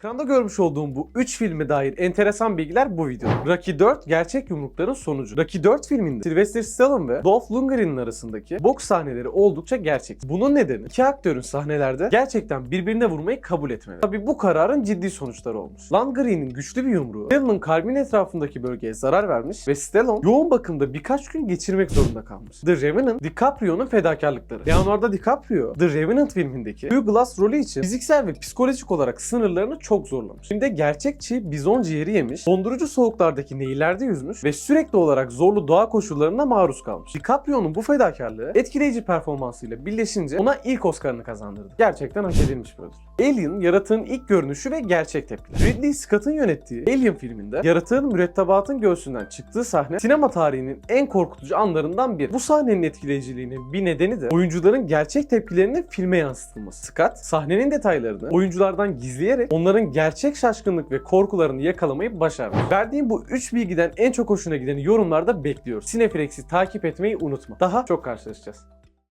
Ekranda görmüş olduğum bu 3 filme dair enteresan bilgiler bu videoda. Rocky 4 gerçek yumrukların sonucu. Rocky 4 filminde Sylvester Stallone ve Dolph Lundgren'in arasındaki boks sahneleri oldukça gerçek. Bunun nedeni iki aktörün sahnelerde gerçekten birbirine vurmayı kabul etmeleri. Tabi bu kararın ciddi sonuçları olmuş. Lundgren'in güçlü bir yumruğu Stallone'ın kalbin etrafındaki bölgeye zarar vermiş ve Stallone yoğun bakımda birkaç gün geçirmek zorunda kalmış. The Revenant, DiCaprio'nun fedakarlıkları. Leonardo DiCaprio, The Revenant filmindeki Hugh Glass rolü için fiziksel ve psikolojik olarak sınırlarını çok zorlamış. Filmde gerçekçi bizon ciğeri yemiş, dondurucu soğuklardaki nehirlerde yüzmüş ve sürekli olarak zorlu doğa koşullarına maruz kalmış. DiCaprio'nun bu fedakarlığı etkileyici performansıyla birleşince ona ilk Oscar'ını kazandırdı. Gerçekten hak edilmiş bir ödül. Alien, yaratığın ilk görünüşü ve gerçek tepkiler. Ridley Scott'ın yönettiği Alien filminde yaratığın mürettebatın göğsünden çıktığı sahne sinema tarihinin en korkutucu anlarından biri. Bu sahnenin etkileyiciliğinin bir nedeni de oyuncuların gerçek tepkilerini filme yansıtılması. Scott sahnenin detaylarını oyunculardan gizleyerek onların gerçek şaşkınlık ve korkularını yakalamayı başarmış. Verdiğim bu 3 bilgiden en çok hoşuna gideni yorumlarda bekliyoruz. Cineflex'i takip etmeyi unutma. Daha çok karşılaşacağız.